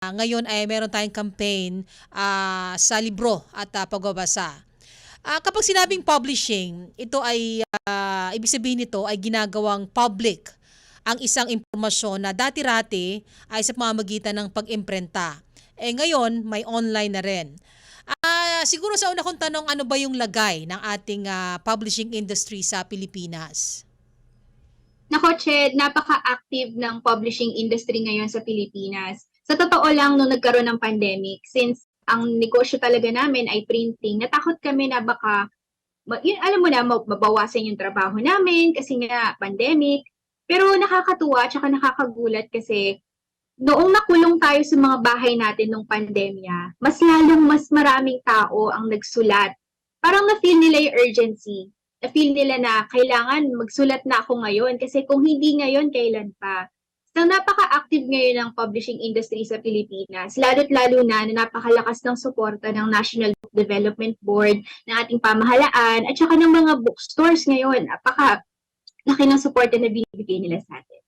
ngayon ay meron tayong campaign ah, sa libro at ah, pagbabasa. Ah, kapag sinabing publishing, ito ay ah, ibig sabihin nito ay ginagawang public ang isang impormasyon na dati-rati ay sa pamamagitan ng pag-imprenta. Eh ngayon, may online na rin. Ah, siguro sa una kong tanong, ano ba yung lagay ng ating ah, publishing industry sa Pilipinas? Nako, Ched, napaka-active ng publishing industry ngayon sa Pilipinas. Sa totoo lang, nung nagkaroon ng pandemic, since ang negosyo talaga namin ay printing, natakot kami na baka, yun, alam mo na, ma- mabawasan yung trabaho namin kasi nga pandemic. Pero nakakatuwa at nakakagulat kasi noong nakulong tayo sa mga bahay natin nung pandemya, mas lalong mas maraming tao ang nagsulat. Parang na-feel nila yung urgency na-feel nila na kailangan magsulat na ako ngayon kasi kung hindi ngayon, kailan pa. So, napaka-active ngayon ng publishing industry sa Pilipinas, lalo't lalo na na napakalakas ng suporta ng National Book Development Board, ng ating pamahalaan, at saka ng mga bookstores ngayon. Napaka laki ng suporta na binibigay nila sa atin.